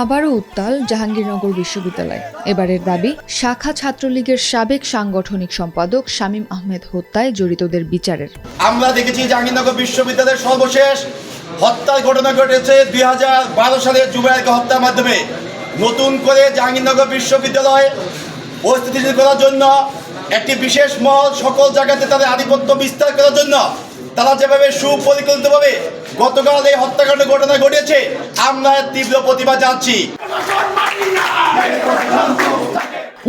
আবারও উত্তাল জাহাঙ্গীরনগর বিশ্ববিদ্যালয়। এবারের দাবি শাখা ছাত্রলীগের সাবেক সাংগঠনিক সম্পাদক শামীম আহমেদ হত্যায় জড়িতদের বিচারের। আমরা দেখেছি জাহাঙ্গীরনগর বিশ্ববিদ্যালয়ের সর্বশেষ হত্যার ঘটনা ঘটেছে দুই হাজার বারো সালে যুবরাজকে হত্যার মাধ্যমে। নতুন করে জাহাঙ্গীরনগর বিশ্ববিদ্যালয় পরিস্থিতিশীল করার জন্য একটি বিশেষ মহল সকল জায়গাতে তাদের আধিপত্য বিস্তার করার জন্য তারা যেভাবে সুপরিকল্পিতভাবে গতকাল এই হত্যাকাণ্ড ঘটনা ঘটেছে আমরা তীব্র প্রতিবাদ জানাচ্ছি।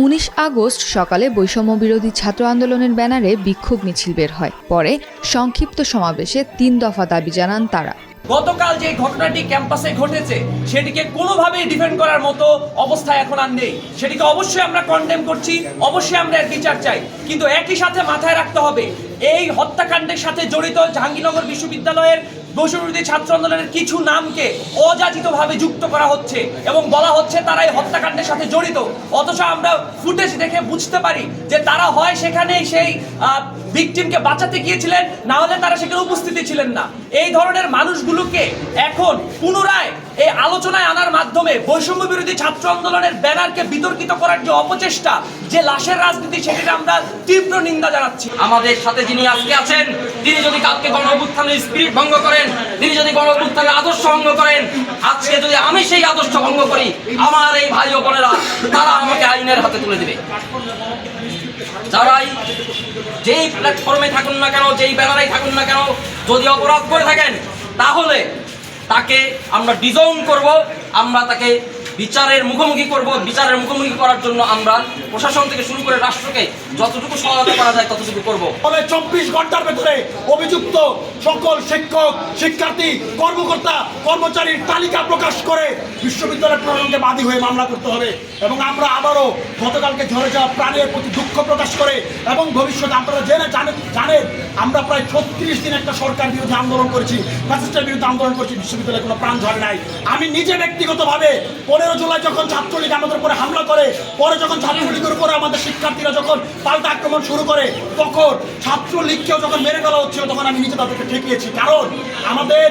উনিশ আগস্ট সকালে বৈষম্য বিরোধী ছাত্র আন্দোলনের ব্যানারে বিক্ষোভ মিছিল বের হয়। পরে সংক্ষিপ্ত সমাবেশে তিন দফা দাবি জানান তারা। গতকাল যে ঘটনাটি ক্যাম্পাসে ঘটেছে, সেটিকে কোনোভাবেই ডিফেন্ড করার মতো অবস্থা এখন আর নেই। সেটিকে অবশ্যই আমরা কন্ডেম করছি, অবশ্যই আমরা বিচার চাই। কিন্তু একই সাথে মাথায় রাখতে হবে, এই হত্যাকাণ্ডের সাথে জড়িত জাহাঙ্গীরনগর বিশ্ববিদ্যালয়ের বৈষম্যবিরোধী ছাত্র আন্দোলনের কিছু নামকে অযাচিতভাবে যুক্ত করা হচ্ছে এবং বলা হচ্ছে তারা এই হত্যাকাণ্ডের সাথে জড়িত। অথচ আমরা ফুটেজ দেখে বুঝতে পারি যে তারা হয় সেখানে সেই ভিকটিমকে বাঁচাতে গিয়েছিলেন, না হলে তারা সেখানে উপস্থিতি ছিলেন না। এই ধরনের মানুষগুলোকে এখন পুনরায় এই আলোচনায় আনার মাধ্যমে বৈষম্য বিরোধী ছাত্র আন্দোলনের ব্যানারকে বিতর্কিত করার যে অপচেষ্টা, যে লাশের রাজনীতি সেটির আমরা তীব্র নিন্দা জানাচ্ছি। আমাদের সাথে যিনি আজকে আছেন, তিনি যদি কালকে গণ অভ্যুত্থানের স্পিরিট ভঙ্গ করেন, তিনি যদি গণ অভ্যুত্থানের আদর্শ ভঙ্গ করেন, আজকে যদি আমি সেই আদর্শ ভঙ্গ করি, আমার এই ভাই ও বোনেরা, তারা আমাকে আইনের হাতে তুলে দেবে। যারাই যেই প্ল্যাটফর্মে থাকুন না কেন, যেই ব্যানারে থাকুন না কেন, যদি অপরাধ করে থাকেন, তাহলে তাকে আমরা ডিজাউন করব, আমরা তাকে বিচারের মুখোমুখি করব, বিচারের মুখোমুখি করার জন্য আমরা প্রশাসন থেকে শুরু করে রাষ্ট্রকে যতটুকু সহায়তা করা যায় ততটুকু করব। ফলে চব্বিশ ঘণ্টার ভেতরে অভিযুক্ত সকল শিক্ষক, শিক্ষার্থী, কর্মকর্তা, কর্মচারীর তালিকা প্রকাশ করে বিশ্ববিদ্যালয় প্রশাসনকে বাদী হয়ে মামলা করতে হবে এবং আমরা আবারও গতকালকে ঝরে যাওয়া প্রাণের প্রতি দুঃখ প্রকাশ করে এবং ভবিষ্যতে আপনারা জেনে জানেন জানেন, আমরা প্রায় ছত্রিশ দিন একটা সরকার বিরুদ্ধে আন্দোলন করেছি ফ্যাসিস্টের বিরুদ্ধে আন্দোলন করেছি, বিশ্ববিদ্যালয়ে কোনো প্রাণ ঝরে নাই। আমি নিজে ব্যক্তিগতভাবে পনেরো জুলাই যখন ছাত্রলীগ আমাদের উপরে হামলা করে, পরে যখন ছাত্রলীগের উপরে আমাদের শিক্ষার্থীরা যখন পাল্টা আক্রমণ শুরু করে, তখন ছাত্রলীগকেও যখন মেরে ফেলা হচ্ছিল, তখন আমি নিজে তাদেরকে ঠেকিয়েছি। কারণ আমাদের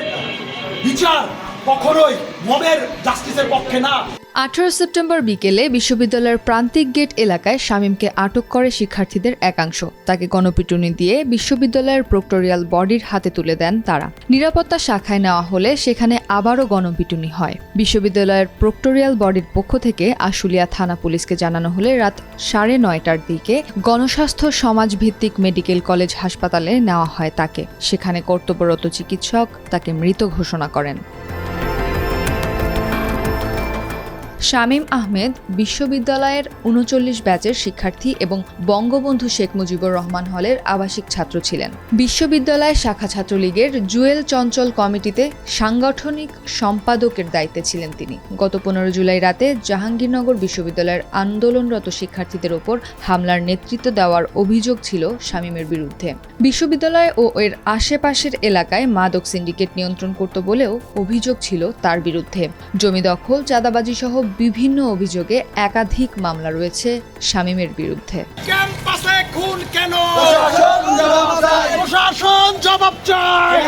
বিচার কখনোই মবের জাস্টিসের পক্ষে না। আঠারো সেপ্টেম্বর বিকেলে বিশ্ববিদ্যালয়ের প্রান্তিক গেট এলাকায় শামীমকে আটক করে শিক্ষার্থীদের একাংশ। তাকে গণপিটুনি দিয়ে বিশ্ববিদ্যালয়ের প্রক্টোরিয়াল বডির হাতে তুলে দেন তারা। নিরাপত্তা শাখায় নেওয়া হলে সেখানে আবারও গণপিটুনি হয়। বিশ্ববিদ্যালয়ের প্রক্টোরিয়াল বডির পক্ষ থেকে আশুলিয়া থানা পুলিশকে জানানো হলে রাত সাড়ে নয়টার দিকে গণস্বাস্থ্য সমাজভিত্তিক মেডিকেল কলেজ হাসপাতালে নেওয়া হয় তাকে। সেখানে কর্তব্যরত চিকিৎসক তাকে মৃত ঘোষণা করেন। শামীম আহমেদ বিশ্ববিদ্যালয়ের উনচল্লিশ ব্যাচের শিক্ষার্থী এবং বঙ্গবন্ধু শেখ মুজিবুর রহমান হলের আবাসিক ছাত্র ছিলেন। বিশ্ববিদ্যালয় শাখা ছাত্রলীগের জুয়েল চঞ্চল কমিটিতে সাংগঠনিক সম্পাদকের দায়িত্বে ছিলেন তিনি। গত পনেরো জুলাই রাতে জাহাঙ্গীরনগর বিশ্ববিদ্যালয়ের আন্দোলনরত শিক্ষার্থীদের ওপর হামলার নেতৃত্ব দেওয়ার অভিযোগ ছিল শামীমের বিরুদ্ধে। বিশ্ববিদ্যালয় ও এর আশেপাশের এলাকায় মাদক সিন্ডিকেট নিয়ন্ত্রণ করত বলেও অভিযোগ ছিল তার বিরুদ্ধে। জমি দখল চাঁদাবাজি সহ বিভিন্ন অভিযোগে একাধিক মামলা রয়েছে শামীমের বিরুদ্ধে। ক্যাম্পাসে খুন কেন? প্রশাসন জবাব চায়।